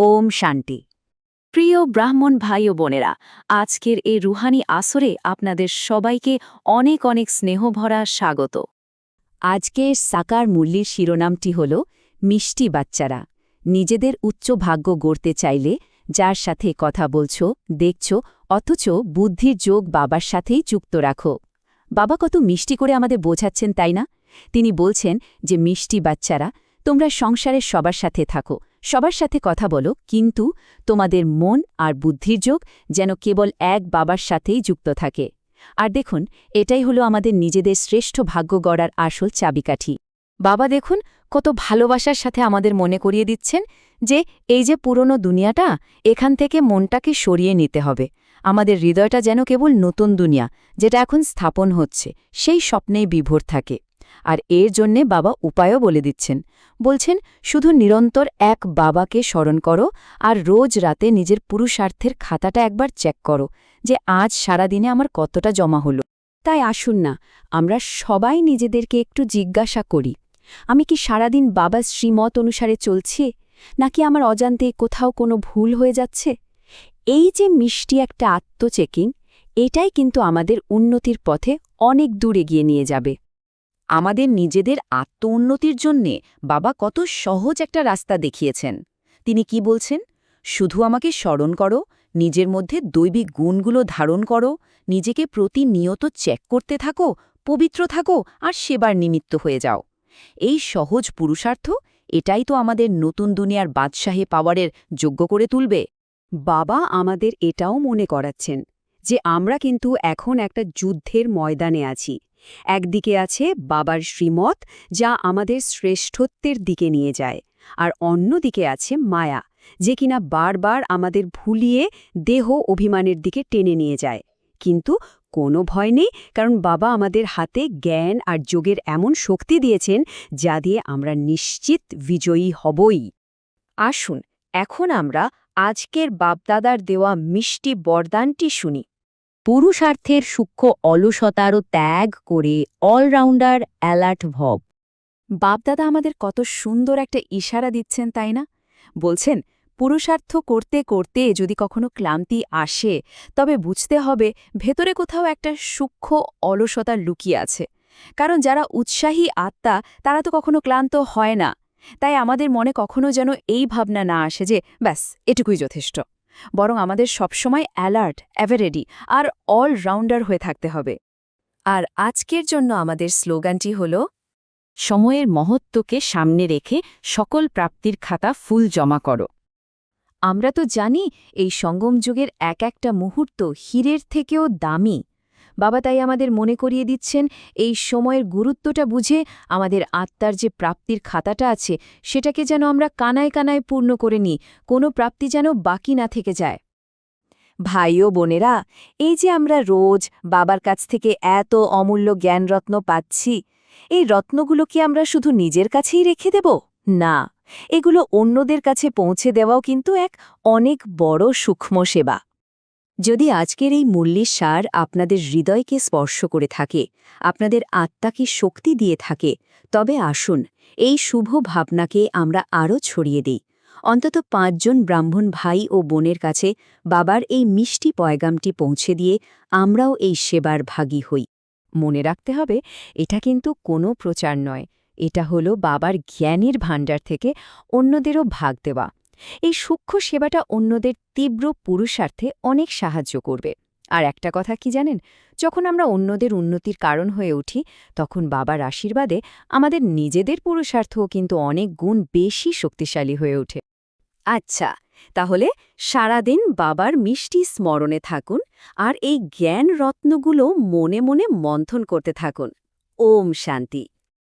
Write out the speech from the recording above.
ওম শান্তি। প্রিয় ব্রাহ্মণ ভাই ও বোনেরা, আজকের এই রুহানি আসরে আপনাদের সবাইকে অনেক অনেক স্নেহভরা স্বাগত। আজকের সাকার মূল্যের শিরোনামটি হল, মিষ্টি বাচ্চারা। নিজেদের উচ্চ ভাগ্য গড়তে চাইলে যার সাথে কথা বলছো, দেখছ, অথচ বুদ্ধির যোগ বাবার সাথেই যুক্ত রাখো। বাবা কত মিষ্টি করে আমাদের বোঝাচ্ছেন, তাই না? তিনি বলছেন যে, মিষ্টি বাচ্চারা, তোমরা সংসারের সবার সাথে থাকো। সবার সাথে কথা বলো, কিন্তু তোমাদের মন আর বুদ্ধির যোগ যেন কেবল এক বাবার সাথেই যুক্ত থাকে। আর দেখুন, এটাই হলো আমাদের নিজেদের শ্রেষ্ঠ ভাগ্য গড়ার আসল চাবিকাঠি। বাবা দেখুন, কত ভালোবাসার সাথে আমাদের মনে করিয়ে দিচ্ছেন যে, এই যে পুরনো দুনিয়াটা, এখান থেকে মনটাকে সরিয়ে নিতে হবে। আমাদের হৃদয়টা যেন কেবল নতুন দুনিয়া, যেটা এখন স্থাপন হচ্ছে, সেই স্বপ্নেই বিভোর থাকে। আর এর জন্যে বাবা উপায়ও বলে দিচ্ছেন। বলছেন, শুধু নিরন্তর এক বাবাকে স্মরণ করো আর রোজ রাতে নিজের পুরুষার্থের খাতাটা একবার চেক করো যে আজ সারাদিনে আমার কতটা জমা হলো। তাই আসুন না, আমরা সবাই নিজেদেরকে একটু জিজ্ঞাসা করি। আমি কি সারাদিন বাবার শ্রীমত অনুসারে চলছি? নাকি আমার অজান্তে কোথাও কোনো ভুল হয়ে যাচ্ছে? এই যে মিষ্টি একটা আত্মচেকিং, এটাই কিন্তু আমাদের উন্নতির পথে অনেক দূর এগিয়ে নিয়ে যাবে। আমাদের নিজেদের আত্ম উন্নতির জন্যে বাবা কত সহজ একটা রাস্তা দেখিয়েছেন। তিনি কি বলছেন? শুধু আমাকে স্মরণ করো, নিজের মধ্যে দৈবিক গুণগুলো ধারণ করো, নিজেকে প্রতিনিয়ত চেক করতে থাকো, পবিত্র থাকো আর সেবার নিমিত্ত হয়ে যাও। এই সহজ পুরুষার্থ এটাই তো আমাদের নতুন দুনিয়ার বাদশাহী পাওয়ারের যোগ্য করে তুলবে। বাবা আমাদের এটাও মনে করাচ্ছেন যে আমরা কিন্তু এখন একটা যুদ্ধের ময়দানে আছি। একদিকে আছে বাবার শ্রীমত, যা আমাদের শ্রেষ্ঠত্বের দিকে নিয়ে যায়, আর অন্যদিকে আছে মায়া, যে কিনা বারবার আমাদের ভুলিয়ে দেহ অভিমানের দিকে টেনে নিয়ে যায়। কিন্তু কোনো ভয় নেই, কারণ বাবা আমাদের হাতে জ্ঞান আর যোগের এমন শক্তি দিয়েছেন, যা দিয়ে আমরা নিশ্চিত বিজয়ী হবই। আসুন, এখন আমরা আজকের বাপদাদার দেওয়া মিষ্টি বরদানটি শুনি। পুরুষার্থের সূক্ষ্ম অলসতারও ত্যাগ করে অলরাউন্ডার অ্যালার্ট ভব। বাপদাদা আমাদের কত সুন্দর একটা ইশারা দিচ্ছেন, তাই না? বলছেন, পুরুষার্থ করতে করতে যদি কখনো ক্লান্তি আসে, তবে বুঝতে হবে ভেতরে কোথাও একটা সূক্ষ্ম অলসতা লুকিয়ে আছে। কারণ যারা উৎসাহী আত্মা, তারা তো কখনো ক্লান্ত হয় না। তাই আমাদের মনে কখনো যেন এই ভাবনা না আসে যে, ব্যাস, এটুকুই যথেষ্ট। বরং আমাদের সবসময় অ্যালার্ট অ্যাভারেডি আর অলরাউন্ডার হয়ে থাকতে হবে। আর আজকের জন্য আমাদের স্লোগানটি হল, সময়ের মহত্বকে সামনে রেখে সকল প্রাপ্তির খাতা ফুল জমা করো। আমরা তো জানি এই সঙ্গম যুগের এক একটা মুহূর্ত হীরের থেকেও দামি। বাবা তাই আমাদের মনে করিয়ে দিচ্ছেন, এই সময়ের গুরুত্বটা বুঝে আমাদের আত্মার যে প্রাপ্তির খাতাটা আছে, সেটাকে যেন আমরা কানায় কানায় পূর্ণ করে নিই, কোনো প্রাপ্তি যেন বাকি না থেকে যায়। ভাই ও বোনেরা, এই যে আমরা রোজ বাবার কাছ থেকে এত অমূল্য জ্ঞানরত্ন পাচ্ছি, এই রত্নগুলো কি আমরা শুধু নিজের কাছেই রেখে দেব? না, এগুলো অন্যদের কাছে পৌঁছে দেওয়াও কিন্তু এক অনেক বড় সূক্ষ্ম সেবা। যদি আজকের এই মূল্যের সার আপনাদের হৃদয়কে স্পর্শ করে থাকে, আপনাদের আত্মাকে শক্তি দিয়ে থাকে, তবে আসুন, এই শুভ ভাবনাকে আমরা আরও ছড়িয়ে দিই। অন্তত পাঁচজন ব্রাহ্মণ ভাই ও বোনের কাছে বাবার এই মিষ্টি পয়গামটি পৌঁছে দিয়ে আমরাও এই সেবার ভাগী হই। মনে রাখতে হবে, এটা কিন্তু কোনো প্রচার নয়, এটা হলো বাবার জ্ঞানের ভাণ্ডার থেকে অন্যদেরও ভাগ দেওয়া। এই সূক্ষ্ম সেবাটা অন্যদের তীব্র পুরুষার্থে অনেক সাহায্য করবে। আর একটা কথা কি জানেন? যখন আমরা অন্যদের উন্নতির কারণ হয়ে উঠি, তখন বাবার আশীর্বাদে আমাদের নিজেদের পুরুষার্থও কিন্তু অনেক গুণ বেশি শক্তিশালী হয়ে ওঠে। আচ্ছা তাহলে সারাদিন বাবার মিষ্টি স্মরণে থাকুন আর এই জ্ঞান রত্নগুলো মনে মনে মন্থন করতে থাকুন। ওম শান্তি।